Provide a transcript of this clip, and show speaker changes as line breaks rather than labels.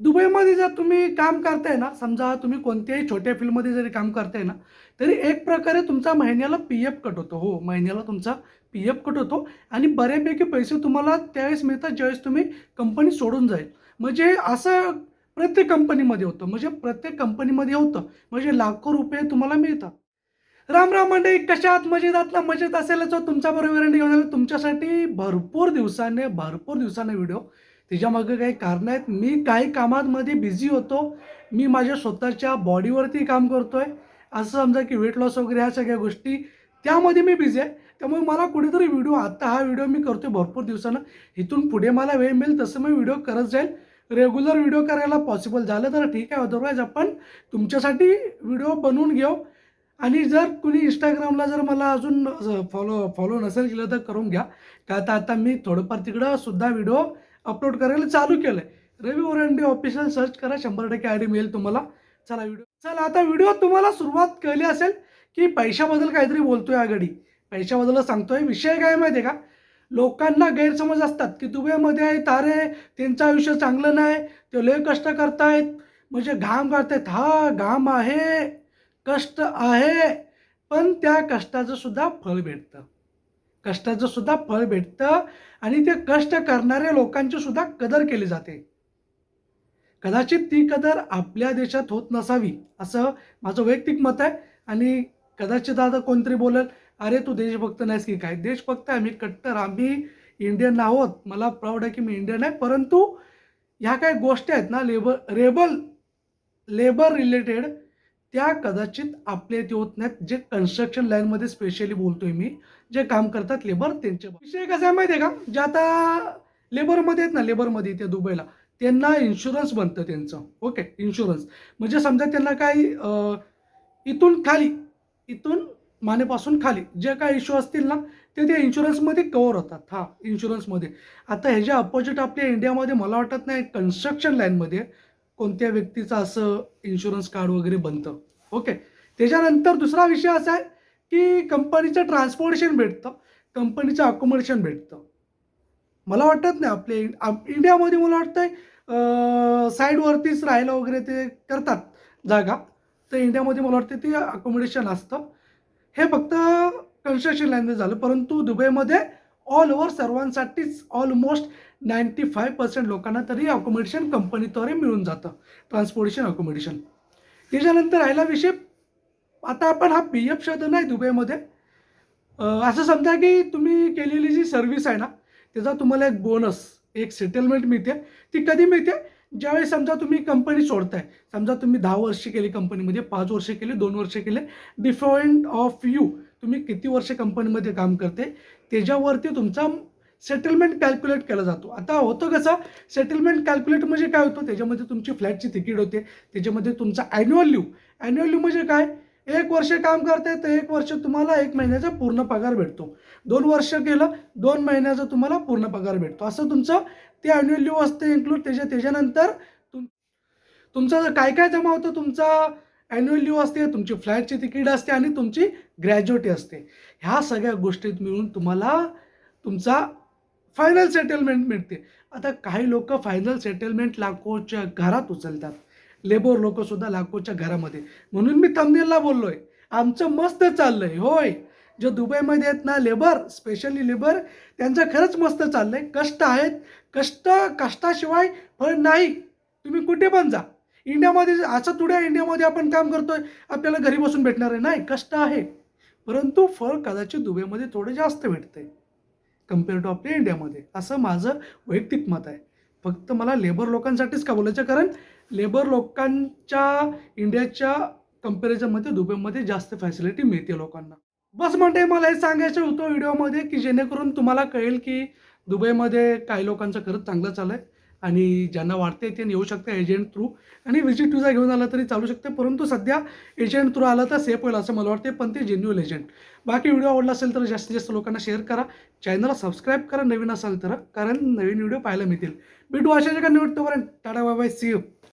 दुबईमध्ये जर तुम्ही काम करताय ना समजा तुम्ही कोणत्याही छोट्या फील्डमध्ये जरी काम करताय ना तरी एक प्रकारे तुमचा महिन्याला पी एफ कट होतो. हो महिन्याला तुमचा पी एफ कट होतो आणि बऱ्यापैकी पैसे तुम्हाला त्यावेळेस मिळतात ज्यावेळेस तुम्ही कंपनी सोडून जाईल. म्हणजे असं प्रत्येक कंपनीमध्ये होतं. म्हणजे प्रत्येक कंपनीमध्ये होतं. म्हणजे लाखो रुपये तुम्हाला मिळतात. राम राम मंडळी कशात मजेत आहात मजेत असेल हो. तुमच्या बरोबर घेऊन आलो तुमच्यासाठी भरपूर दिवसाने भरपूर दिवसाने व्हिडिओ त्याच्यामागे काही कारणं आहेत. मी काही कामांमध्ये बिझी होतो. मी माझ्या स्वतःच्या बॉडीवरती काम करतो आहे असं समजा की वेट लॉस वगैरे ह्या सगळ्या गोष्टी त्यामध्ये मी बिझी आहे. त्यामुळे मला कुठेतरी व्हिडिओ आत्ता हा व्हिडिओ मी करतोय भरपूर दिवसानं. इथून पुढे मला वेळ मिळेल तसं मी व्हिडिओ करत जाईल. रेग्युलर व्हिडिओ करायला पॉसिबल झालं तर ठीक आहे. अदरवाईज आपण तुमच्यासाठी व्हिडिओ बनवून घेऊ. आणि जर कुणी इंस्टाग्रामला जर मला अजून फॉलो फॉलो नसेल केलं तर करून घ्या. का आता आता मी थोडंफार तिकडं सुद्धा व्हिडिओ अपलोड करायला चालू केलं आहे रवी ओरंडे ऑफिशियल सर्च करा शंभर टक्के आय डी मिळेल तुम्हाला. चला व्हिडिओ चला आता व्हिडिओ तुम्हाला सुरुवात कळली असेल की पैशाबद्दल काहीतरी बोलतोय आघाडी. पैशाबद्दल सांगतोय. विषय काय माहिती आहे का? लोकांना गैरसमज असतात की दुबईमध्ये आहे तारे त्यांचं आयुष्य चांगलं नाही ते लय कष्ट करतायत. म्हणजे घाम काढतायत. हा घाम आहे कष्ट आहे पण त्या कष्टाचं सुद्धा फळ भेटतं. कष्टाचं सुद्धा फळ भेटतं आणि ते कष्ट करणाऱ्या लोकांची सुद्धा कदर केली जाते. कदाचित ती कदर आपल्या देशात होत नसावी असं माझं वैयक्तिक मत आहे. आणि कदाचित आता कोणतरी बोलेल अरे तू देशभक्त नाहीस की काय? देशभक्त आहे मी कट्टर आम्ही इंडियन आहोत. मला प्राऊड आहे की मी इंडियन आहे. परंतु ह्या काही गोष्टी आहेत ना लेबर रेबल लेबर रिलेटेड त्या कदाचित आपल्या इथे होत नाहीत जे कन्स्ट्रक्शन लाईनमध्ये स्पेशली बोलतोय मी जे काम करतात लेबर त्यांचे विषय कसं आहे माहिती आहे का? जे आता लेबरमध्ये आहेत ना लेबरमध्ये इथे दुबईला त्यांना इन्शुरन्स बनतं त्यांचं. ओके इन्शुरन्स म्हणजे समजा त्यांना काही इथून खाली इथून मानेपासून खाली जे काही इश्यू असतील ना ते त्या इन्शुरन्समध्ये कवर होतात. हा इन्शुरन्समध्ये आता ह्याच्या अपोजिट आपल्या इंडियामध्ये मला वाटत नाही कन्स्ट्रक्शन लाईनमध्ये कोणत्या व्यक्तीचं असं इन्शुरन्स कार्ड वगैरे बनतं. ओके त्याच्यानंतर दुसरा विषय असा आहे की कंपनीचं ट्रान्सपोर्टेशन भेटतं कंपनीचं अकोमोडेशन भेटतं. मला वाटत नाही आपले आप- इंडियामध्ये मला वाटतं साईडवरतीच राहायला वगैरे ते करतात जागा. तर इंडियामध्ये मला वाटतं ते अकोमोडेशन असतं. हे फक्त कन्स्ट्रक्शन लाईनमध्ये झालं. परंतु दुबईमध्ये ऑल ओव्हर सर्वांसाठीच ऑलमोस्ट नाईंटी फाय पर्सेंट लोकांना तरी अकोमोडेशन कंपनीद्वारे मिळून जातं. ट्रान्सपोर्टेशन अकोमोडेशन त्याच्यानंतर राहिला विषय आता आपण हा पी एफ शब्द नाही दुबईमध्ये. असं समजा की तुम्ही केलेली जी सर्व्हिस आहे ना त्याचा तुम्हाला एक बोनस एक सेटलमेंट मिळते. ती कधी मिळते? ज्यावेळी समजा तुम्ही कंपनी सोडताय. समजा तुम्ही दहा वर्ष केली कंपनीमध्ये पाच वर्ष केले दोन वर्ष केले. डिफरेंट ऑफ यू तुम्ही किती वर्ष कंपनीमध्ये काम करते? त्याच्यावरती तुमचा सेटलमेंट कॅल्क्युलेट केला जातो. आता होतं कसं? सेटलमेंट कॅल्क्युलेट म्हणजे काय होतं? त्याच्यामध्ये तुमची फ्लॅटची तिकीट होते. त्याच्यामध्ये तुमचा ॲन्युअल लिव्ह ॲन्युअल लिव्ह म्हणजे काय? एक वर्ष काम करते तर एक वर्ष तुम्हाला एक महिन्याचा पूर्ण पगार भेटतो. दोन वर्ष केलं दोन महिन्याचा तुम्हाला पूर्ण पगार भेटतो. असं तुमचं ते ॲन्युअल लिव्ह असते इन्क्लूड त्याच्या त्याच्यानंतर तुम तुमचं जर काय काय जमा होतं? तुमचा ॲन्युअल लिव्ह असते तुमची फ्लॅटची तिकीट असते आणि तुमची ग्रॅज्युएटी असते. ह्या सगळ्या गोष्टीत मिळून तुम्हाला तुमचा फायनल सेटलमेंट मिळते. आता काही लोक फायनल सेटलमेंट लाखोच्या घरात उचलतात. लेबर लोकसुद्धा लाखोच्या घरामध्ये. म्हणून मी तमनेलला आहे आमचं मस्त चाललं आहे होय. जे दुबईमध्ये आहेत ना लेबर स्पेशली लेबर त्यांचं खरंच मस्त चाललं आहे कष्ट आहेत. कष्ट कष्टाशिवाय फळ नाही. तुम्ही कुठे पण जा. इंडियामध्ये असं थोड्या इंडियामध्ये आपण काम करतो आहे आपल्याला घरी बसून भेटणार आहे. नाही कष्ट आहे. परंतु फळ कदाचित दुबईमध्ये थोडं जास्त भेटतं आहे कंपेअर टू आपल्या इंडियामध्ये असं माझं वैयक्तिक मत आहे. फक्त मला लेबर लोकांसाठीच का बोलायचं? कारण लेबर लोकांच्या इंडियाच्या कम्पॅरिझनमध्ये दुबईमध्ये जास्त फॅसिलिटी मिळते लोकांना. बस म्हणते मला हे सांगायचं होतं व्हिडिओमध्ये की जेणेकरून तुम्हाला कळेल की दुबईमध्ये काही लोकांचं खरंच चांगलं चाललं आहे आणि ज्यांना वाटते ते येऊ शकतं एजंट थ्रू आणि व्हिजिट व्हिजा घेऊन आला तरी चालू शकते परंतु सध्या एजंट थ्रू आला तर सेफ होईल असं मला वाटते पण ते जेन्युअल एजंट बाकी व्हिडिओ आवडला असेल तर जास्तीत जास्त लोकांना शेअर करा. चॅनलला सबस्क्राईब करा नवीन असाल तर कारण नवीन व्हिडिओ पाहायला मिळतील. भेटू अशा जगा निवडतोपर्यंत tata bye bye see you